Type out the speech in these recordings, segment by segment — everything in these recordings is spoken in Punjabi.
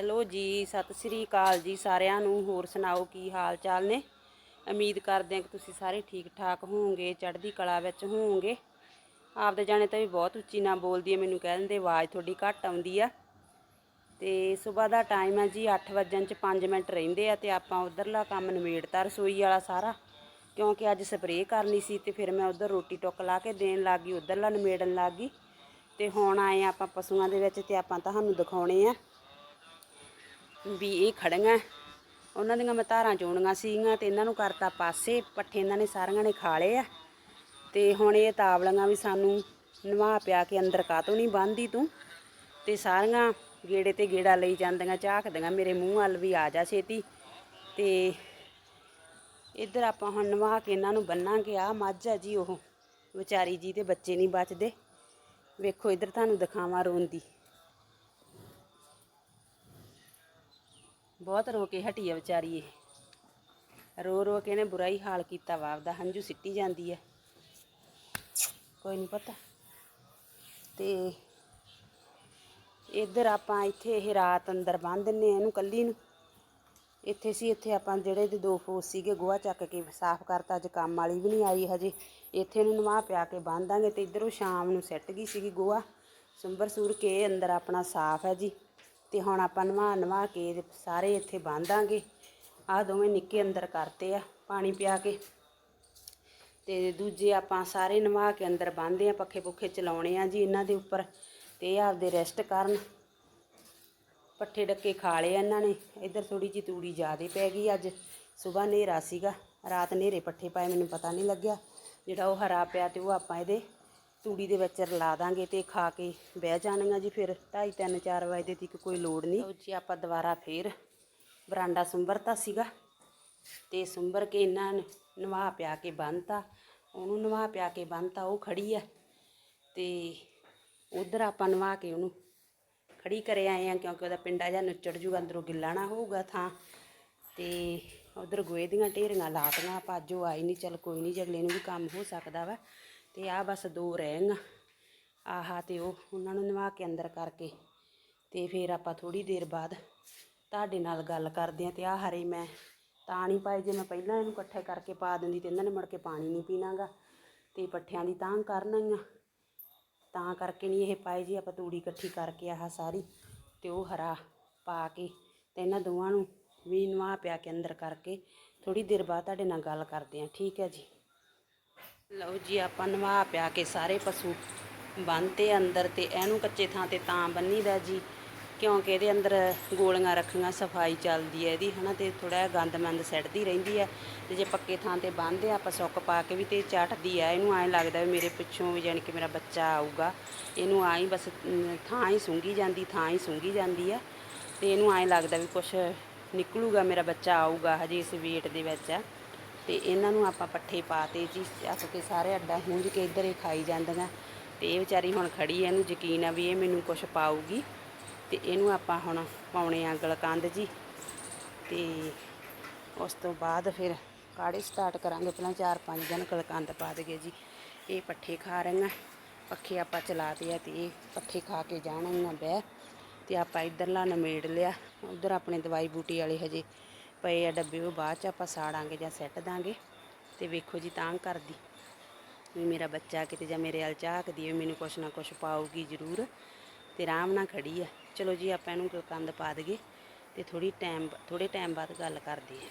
ਹੈਲੋ ਜੀ, ਸਤਿ ਸ੍ਰੀ ਅਕਾਲ ਜੀ ਸਾਰਿਆਂ ਨੂੰ। ਹੋਰ ਸੁਣਾਓ ਕੀ ਹਾਲ ਚਾਲ ਨੇ? ਉਮੀਦ ਕਰਦੇ ਹਾਂ ਕਿ ਤੁਸੀਂ ਸਾਰੇ ਠੀਕ ਠਾਕ ਹੋਵੋਗੇ, ਚੜ੍ਹਦੀ ਕਲਾ ਵਿੱਚ ਹੋਵੋਗੇ। ਆਪਦੇ ਜਾਣੇ ਤਾਂ ਵੀ ਬਹੁਤ ਉੱਚੀ ਨਾ ਬੋਲਦੀ ਹੈ, ਮੈਨੂੰ ਕਹਿ ਦਿੰਦੇ ਆਵਾਜ਼ ਤੁਹਾਡੀ ਘੱਟ ਆਉਂਦੀ ਆ। ਤੇ ਸਵੇਰ ਦਾ ਟਾਈਮ ਹੈ ਜੀ 8 ਵਜਣ ਚ 5 ਮਿੰਟ ਰਹਿੰਦੇ ਆ ਤੇ ਆਪਾਂ ਉਧਰਲਾ ਕੰਮ ਨਿਬੇੜਤਾ ਰਸੋਈ ਵਾਲਾ ਸਾਰਾ। ਕਿਉਂਕਿ ਅੱਜ ਸਪਰੇਅ ਕਰਨੀ ਸੀ ਤੇ ਫਿਰ ਮੈਂ ਉਧਰ ਰੋਟੀ ਟੁੱਕ ਲਾ ਕੇ ਦੇਣ ਲੱਗ ਗਈ, ਉਧਰਲਾ ਨਿਮੇੜਨ ਲੱਗ ਗਈ। ਤੇ ਹੁਣ ਆਏ ਆਪਾਂ ਪਸ਼ੂਆਂ ਦੇ ਵਿੱਚ ਤੇ ਆਪਾਂ ਤੁਹਾਨੂੰ ਦਿਖਾਉਣੇ ਆ। ਵੀ ਇਹ ਖੜੀਆਂ। ਉਹਨਾਂ ਦੀਆਂ ਮੈਂ ਧਾਰਾਂ ਚੋਣੀਆਂ ਸੀਗੀਆਂ ਤੇ ਇਹਨਾਂ ਨੂੰ ਕਰਤਾ ਪਾਸੇ, ਪੱਠੇ ਇਹਨਾਂ ਨੇ ਸਾਰਿਆਂ ਨੇ ਖਾ ਲਏ ਆ। ਤੇ ਹੁਣ ਇਹ ਤਾਵਲੀਆਂ ਵੀ ਸਾਨੂੰ ਨਵਾ ਪਿਆ ਕੇ ਅੰਦਰ ਕਾਤੋਂ ਨਹੀਂ ਬੰਨਦੀ ਤੂੰ? ਤੇ ਸਾਰੀਆਂ ਗੇੜੇ ਤੇ ਗੇੜਾ ਲਈ ਜਾਂਦੀਆਂ, ਝਾਕਦੀਆਂ ਮੇਰੇ ਮੂੰਹ ਵੱਲ ਵੀ ਆ ਜਾ ਛੇਤੀ। ਤੇ ਇੱਧਰ ਆਪਾਂ ਹੁਣ ਨਵਾ ਕੇ ਇਹਨਾਂ ਨੂੰ ਬੰਨਾਂਗੇ। ਆ ਮੱਝ ਆ ਜੀ ਉਹ, ਵਿਚਾਰੀ ਜੀ ਤੇ ਬੱਚੇ ਨਹੀਂ ਬਚਦੇ। ਵੇਖੋ, ਇੱਧਰ ਤੁਹਾਨੂੰ ਦਿਖਾਵਾਂ ਰੋਂਦੀ। ਬਹੁਤ ਰੋ ਕੇ ਹਟੀ ਆ ਵਿਚਾਰੀ ਇਹ। ਰੋ ਰੋ ਕੇ ਇਹਨੇ ਬੁਰਾ ਹੀ ਹਾਲ ਕੀਤਾ ਵਾ, ਆਪਦਾ ਹੰਝੂ ਸਿੱਟੀ ਜਾਂਦੀ ਹੈ ਕੋਈ ਨਹੀਂ ਪਤਾ। ਤੇ ਇੱਧਰ ਆਪਾਂ ਇੱਥੇ ਇਹ ਰਾਤ ਅੰਦਰ ਬੰਨ ਦਿੰਨੇ ਆ ਇਹਨੂੰ ਕੱਲੀ ਨੂੰ। ਇੱਥੇ ਸੀ, ਇੱਥੇ ਆਪਾਂ ਜਿਹੜੇ ਦੇ ਦੋ ਫੋਸ ਸੀਗੇ ਗੋਹਾ ਚੱਕ ਕੇ ਸਾਫ਼ ਕਰਤਾ, ਅੱਜ ਕੰਮ ਵਾਲੀ ਵੀ ਨਹੀਂ ਆਈ ਹਜੇ। ਇੱਥੇ ਨੂੰ ਨਵਾ ਪਿਆ ਕੇ ਬੰਨ ਦਾਂਗੇ ਤੇ ਇੱਧਰੋਂ ਸ਼ਾਮ ਨੂੰ ਸਿੱਟ ਗਈ ਸੀਗੀ ਗੋਹਾ। ਸੁੰਬਰ ਸੂਰ ਕੇ ਅੰਦਰ ਆਪਣਾ ਸਾਫ਼ ਹੈ ਜੀ। ਤੇ ਹੁਣ ਆਪਾਂ ਨਵਾ ਨਵਾ ਕੇ ਸਾਰੇ ਇੱਥੇ ਬੰਨ ਦਾਂਗੇ। ਆਹ ਦੋਵੇਂ ਨਿੱਕੇ ਅੰਦਰ ਕਰਤੇ ਆ ਪਾਣੀ ਪਿਆ ਕੇ। ਤੇ ਦੂਜੇ ਆਪਾਂ ਸਾਰੇ ਨਵਾ ਕੇ ਅੰਦਰ ਬੰਨਦੇ ਆ, ਪੱਖੇ ਪੁੱਖੇ ਚਲਾਉਣੇ ਆ ਜੀ ਇਹਨਾਂ ਦੇ ਉੱਪਰ ਤੇ ਇਹ ਆਪਦੇ ਰੈਸਟ ਕਰਨ। ਪੱਠੇ ਡੱਕੇ ਖਾ ਲਏ ਇਹਨਾਂ ਨੇ। ਇੱਧਰ ਥੋੜੀ ਜਿਹੀ ਤੂੜੀ ਜ਼ਿਆਦੇ ਪੈ ਗਈ ਅੱਜ। ਸਵੇਰ ਹਨੇਰਾ ਸੀਗਾ, ਰਾਤ ਹਨੇਰੇ ਪੱਠੇ ਪਾਏ, ਮੈਨੂੰ ਪਤਾ ਨਹੀਂ ਲੱਗਿਆ। ਜਿਹੜਾ ਉਹ ਹਰਾ ਪਿਆ ਤੇ ਉਹ ਆਪਾਂ ਇਹਦੇ ਤੂੜੀ ਦੇ ਵਿੱਚ ਰਲਾ ਦਾਂਗੇ ਤੇ ਖਾ ਕੇ ਬਹਿ ਜਾਣੀਆਂ ਜੀ ਫਿਰ। 2:30 3 4 ਵਜੇ ਤੱਕ ਕੋਈ ਲੋੜ ਨਹੀਂ। ਲਓ ਜੀ ਆਪਾਂ ਦੁਬਾਰਾ ਫੇਰ ਬਰਾਂਡਾ ਸੁੰਬਰਤਾ ਸੀਗਾ ਤੇ ਸੁੰਬਰ ਕੇ ਇਹਨਾਂ ਨੇ ਨਵਾ ਪਿਆ ਕੇ ਬੰਨਤਾ। ਉਹਨੂੰ ਨਵਾ ਪਿਆ ਕੇ ਬੰਨਤਾ ਉਹ ਖੜੀ ਆ ਤੇ ਉਧਰ ਆਪਾਂ ਨਵਾ ਕੇ ਉਹਨੂੰ ਖੜੀ ਕਰੇ ਆਏ ਆ ਕਿਉਂਕਿ ਉਹਦਾ ਪਿੰਡਾ ਜਾਂ ਨੁੱਚੜ ਜੂਗਾ ਅੰਦਰੋਂ ਗਿੱਲਾ ਨਾ ਹੋਊਗਾ ਥਾਂ। ਤੇ ਉਧਰ ਗੋਏ ਦੀਆਂ ਢੇਰੀਆਂ ਲਾਤੀਆਂ ਆਪਾਂ ਅੱਜ ਉਹ ਆਈ ਨਹੀਂ ਚੱਲ ਕੋਈ ਨਹੀਂ ਜਗਲੇ ਨੂੰ ਵੀ ਕੰਮ ਹੋ ਸਕਦਾ ਵਾ। ਤੇ ਆ ਬਸ ਦੋ ਰਹਿ ਆਹਾ ਤੇ ਉਹ ਉਹਨਾਂ ਨੂੰ ਨਵਾ ਕੇ ਅੰਦਰ ਕਰਕੇ ਤੇ ਫਿਰ ਆਪਾਂ ਥੋੜੀ ਦੇਰ ਬਾਅਦ ਤੁਹਾਡੇ ਨਾਲ ਗੱਲ ਕਰਦੇ ਆ ਤੇ ਆ ਹਰੇ ਮੈਂ ਤਾਂ ਨਹੀਂ ਪਾਏ ਜੇ ਮੈਂ ਪਹਿਲਾਂ ਇਹਨੂੰ ਇਕੱਠੇ ਕਰਕੇ ਪਾ ਦਿੰਦੀ ਤੇ ਇਹਨਾਂ ਨੇ ਮੁੜ ਕੇ ਪਾਣੀ ਨਹੀਂ ਪੀਣਾਗਾ ਤੇ ਪੱਠਿਆਂ ਦੀ ਤਾਂ ਕਰਨਾ ਤਾਂ ਕਰਕੇ ਨਹੀਂ ਇਹ ਪਾਏ ਜੀ, ਆਪਾਂ ਤੂੜੀ ਇਕੱਠੀ ਕਰਕੇ ਆਹ ਸਾਰੀ ਤੇ ਉਹ ਹਰਾ ਪਾ ਕੇ ਤੇ ਇਹਨਾਂ ਦੋਵਾਂ ਨੂੰ ਵੀ ਨਵਾ ਪਿਆ ਕੇ ਅੰਦਰ ਕਰਕੇ ਥੋੜੀ ਦੇਰ ਬਾਅਦ ਤੁਹਾਡੇ ਨਾਲ ਗੱਲ ਕਰਦੇ ਆ ਠੀਕ ਹੈ ਜੀ। ਲਓ ਜੀ, ਆਪਾਂ ਨਵਾ ਪਿਆ ਕੇ ਸਾਰੇ ਪਸ਼ੂ ਬੰਨਤੇ ਅੰਦਰ ਤੇ ਇਹਨੂੰ ਕੱਚੇ ਥਾਂ ਤੇ ਤਾਂ ਬੰਨੀਦਾ ਜੀ, ਕਿਉਂਕਿ ਇਹਦੇ ਅੰਦਰ ਗੋਲੀਆਂ ਰੱਖੀਆਂ, ਸਫ਼ਾਈ ਚੱਲਦੀ ਹੈ ਇਹਦੀ, ਹਨਾ, ਤੇ ਥੋੜਾ ਗੰਦ ਮੰਦ ਸਿੱਟਦੀ ਰਹਿੰਦੀ ਹੈ ਤੇ ਜੇ ਪੱਕੇ ਥਾਂ ਤੇ ਬੰਨਦੇ ਆਪਾਂ ਸੁੱਕ ਪਾ ਕੇ ਵੀ ਤੇ ਚਾਟਦੀ ਆ ਇਹਨੂੰ ਐਂ ਲੱਗਦਾ ਵੀ ਮੇਰੇ ਪਿੱਛੋਂ ਵੀ ਜਾਣੀ ਕਿ ਮੇਰਾ ਬੱਚਾ ਆਊਗਾ, ਇਹਨੂੰ ਆਈ ਬਸ ਥਾਂ ਹੀ ਸੁੰਗੀ ਜਾਂਦੀ, ਥਾਂ ਹੀ ਸੁੰਗੀ ਜਾਂਦੀ ਆ ਤੇ ਇਹਨੂੰ ਐਂ ਲੱਗਦਾ ਵੀ ਕੁਛ ਨਿਕਲੂਗਾ, ਮੇਰਾ ਬੱਚਾ ਆਊਗਾ ਹਜੇ ਇਸ ਵੇਟ ਦੇ ਵਿੱਚ। ਆ ਤੇ ਇਹਨਾਂ ਨੂੰ ਆਪਾਂ ਪੱਠੇ ਪਾਤੇ ਜੀ ਚੱਕ ਕੇ ਸਾਰੇ ਅੱਡਾ ਹੁੰਝ ਕੇ ਇੱਧਰ ਹੀ ਖਾਈ ਜਾਂਦੀਆਂ। ਤੇ ਇਹ ਵਿਚਾਰੀ ਹੁਣ ਖੜੀ ਐ, ਇਹਨੂੰ ਯਕੀਨ ਆ ਵੀ ਇਹ ਮੈਨੂੰ ਕੁਛ ਪਾਊਗੀ। ਤੇ ਇਹਨੂੰ ਆਪਾਂ ਹੁਣ ਪਾਉਣੇ ਆ ਗਲਕੰਦ ਜੀ। ਤੇ ਉਸ ਤੋਂ ਬਾਅਦ ਫਿਰ ਕਾੜੇ ਸਟਾਰਟ ਕਰਾਂਗੇ, ਪਹਿਲਾਂ 4-5 ਦਿਨ ਗਲਕੰਦ ਪਾ ਦਈਏ ਜੀ। ਇਹ ਪੱਠੇ ਖਾ ਰਹੀਆਂ, ਪੱਖੇ ਆਪਾਂ ਚਲਾਤੇ ਆ ਤੇ ਇਹ ਪੱਠੇ ਖਾ ਕੇ ਜਾਣਗੀਆਂ ਬਹਿ। ਤੇ ਆਪਾਂ ਇੱਧਰਲਾ ਨਮੇੜ ਲਿਆ, ਉਧਰ ਆਪਣੇ ਦਵਾਈ ਬੂਟੀ ਵਾਲੇ ਹਜੇ ਪਏ ਆ ਡੱਬੇ, ਉਹ ਬਾਅਦ ਚ ਆਪਾਂ ਸਾੜਾਂਗੇ ਜਾਂ ਸੈੱਟ ਦਾਂਗੇ। ਤੇ ਵੇਖੋ ਜੀ ਤਾਂ ਕਰਦੀ। ਵੀ ਮੇਰਾ ਬੱਚਾ ਕਿਤੇ ਜਾਂ ਮੇਰੇ ਵੱਲ ਝਾਕਦੀ ਹੈ ਮੈਨੂੰ ਕੁਛ ਨਾ ਕੁਛ ਪਾਊਗੀ ਜ਼ਰੂਰ। ਤੇ ਆਰਾਮ ਨਾਲ ਖੜੀ ਆ। ਚਲੋ ਜੀ, ਆਪਾਂ ਇਹਨੂੰ ਗੁਲਕੰਦ ਪਾ ਦਈਏ ਤੇ ਥੋੜੀ ਟਾਈਮ ਥੋੜੇ ਟਾਈਮ ਬਾਅਦ ਗੱਲ ਕਰਦੇ ਆ।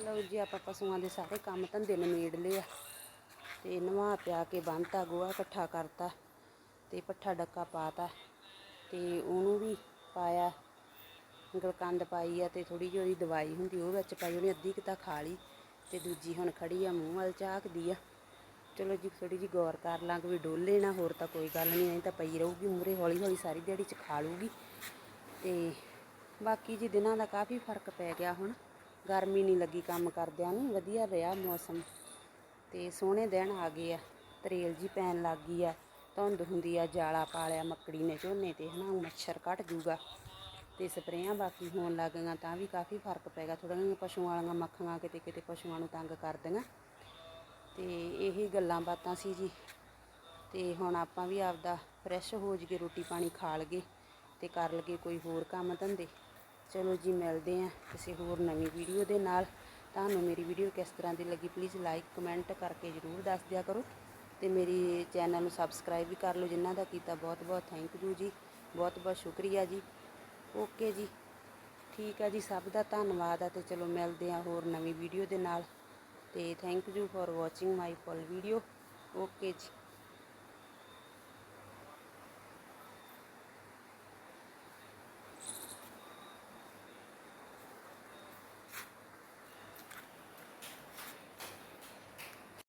ਲਓ ਜੀ, ਆਪਾਂ ਪਸ਼ੂਆਂ ਦੇ ਸਾਰੇ ਕੰਮ ਧੰਦੇ ਨਿਮੇੜ ਲਏ ਆ। ਤੇ ਨਵਾ ਪਿਆ ਕੇ ਬੰਨਤਾ, ਗੋਹਾ ਇਕੱਠਾ ਕਰਤਾ ਤੇ ਪੱਠਾ ਡੱਕਾ ਪਾਤਾ ਤੇ ਉਹਨੂੰ ਵੀ ਪਾਇਆ। ਗਲਕੰਦ ਪਾਈ ਆ ਤੇ ਥੋੜੀ ਜਿਹੀ ਉਹਦੀ ਦਵਾਈ ਹੁੰਦੀ, ਉਹ ਵਿੱਚ ਪਾਈ, ਉਹਨੇ ਅੱਧੀ ਕੁ ਤਾਂ ਖਾ ਲਈ ਤੇ ਦੂਜੀ ਹੁਣ ਖੜੀ ਆ ਮੂੰਹ ਵੱਲ ਝਾਕਦੀ ਆ। ਚਲੋ ਜੀ ਥੋੜੀ ਜਿਹੀ ਗੌਰ ਕਰ ਲਾਂਗੇ ਵੀ ਡੋਲੇ ਨਾ ਹੋਰ ਤਾਂ ਕੋਈ ਗੱਲ ਨਹੀਂ, ਐਂ ਤਾਂ ਪਈ ਰਹੂਗੀ ਮੂਰੇ ਹੌਲੀ ਹੌਲੀ ਸਾਰੀ ਦਿਹਾੜੀ ਚ ਖਾ ਲੂਗੀ ਤੇ ਬਾਕੀ ਜੀ ਦਿਨਾਂ ਦਾ ਕਾਫੀ ਫ਼ਰਕ ਪੈ ਗਿਆ ਹੁਣ। ਗਰਮੀ ਨਹੀਂ ਲੱਗੀ ਕੰਮ ਕਰਦਿਆਂ ਨੂੰ, ਵਧੀਆ ਰਿਹਾ ਮੌਸਮ। ਤੇ ਸੋਹਣੇ ਦਿਨ ਆ ਗਏ ਆ, ਤਰੇਲ ਜੀ ਪੈਣ ਲੱਗ ਗਈ ਆ, ਧੁੰਦ ਹੁੰਦੀ ਆ, ਜਾਲਾ ਪਾਲਿਆ ਮੱਕੜੀ ਨੇ ਝੋਨੇ ਤੇ, ਹਨਾ ਊਂ ਮੱਛਰ ਕੱਟ ਜੂਗਾ। ਤੇ ਸਪਰੇਆਂ ਬਾਕੀ ਹੋਣ ਲੱਗ ਗਈਆਂ, ਤਾਂ ਵੀ ਕਾਫੀ ਫ਼ਰਕ ਪੈ ਗਿਆ। ਥੋੜ੍ਹੀਆਂ ਜਿਹੀਆਂ ਪਸ਼ੂਆਂ ਵਾਲੀਆਂ ਮੱਖੀਆਂ ਕਿਤੇ ਕਿਤੇ ਪਸ਼ੂਆਂ ਨੂੰ ਤੰਗ ਕਰਦੀਆਂ ਤੇ ਇਹੀ ਗੱਲਾਂ ਬਾਤਾਂ ਸੀ ਜੀ। ਤੇ ਹੁਣ ਆਪਾਂ ਵੀ ਆਪਦਾ ਫਰੈਸ਼ ਹੋ ਜਗੇ ਰੋਟੀ ਪਾਣੀ ਖਾ ਲਗੇ ਤੇ ਕਰ ਲਗੇ ਕੋਈ ਹੋਰ ਕੰਮ ਧੰਦੇ। ਚਲੋ ਜੀ, ਮਿਲਦੇ ਆਂ ਕਿਸੇ ਹੋਰ ਨਵੀਂ ਵੀਡੀਓ ਦੇ ਨਾਲ। ਤੁਹਾਨੂੰ ਮੇਰੀ ਵੀਡੀਓ ਕਿਸ ਤਰ੍ਹਾਂ ਦੀ ਲੱਗੀ ਪਲੀਜ਼ ਲਾਈਕ ਕਮੈਂਟ ਕਰਕੇ ਜਰੂਰ ਦੱਸ ਦਿਆ ਕਰੋ। ਤੇ ਮੇਰੀ ਚੈਨਲ ਨੂੰ ਸਬਸਕ੍ਰਾਈਬ ਵੀ ਕਰ ਲਓ, ਜਿਨ੍ਹਾਂ ਦਾ ਕੀਤਾ ਬਹੁਤ ਬਹੁਤ ਥੈਂਕ ਯੂ ਜੀ। ਬਹੁਤ ਬਹੁਤ ਸ਼ੁਕਰੀਆ ਜੀ। ਓਕੇ ਜੀ। ਠੀਕ ਆ ਜੀ, ਸਭ ਦਾ ਧੰਨਵਾਦ ਆ ਤੇ ਚਲੋ ਮਿਲਦੇ ਆ ਹੋਰ ਨਵੀਂ ਵੀਡੀਓ ਦੇ ਨਾਲ। ਤੇ thank you for watching my full video okay ji.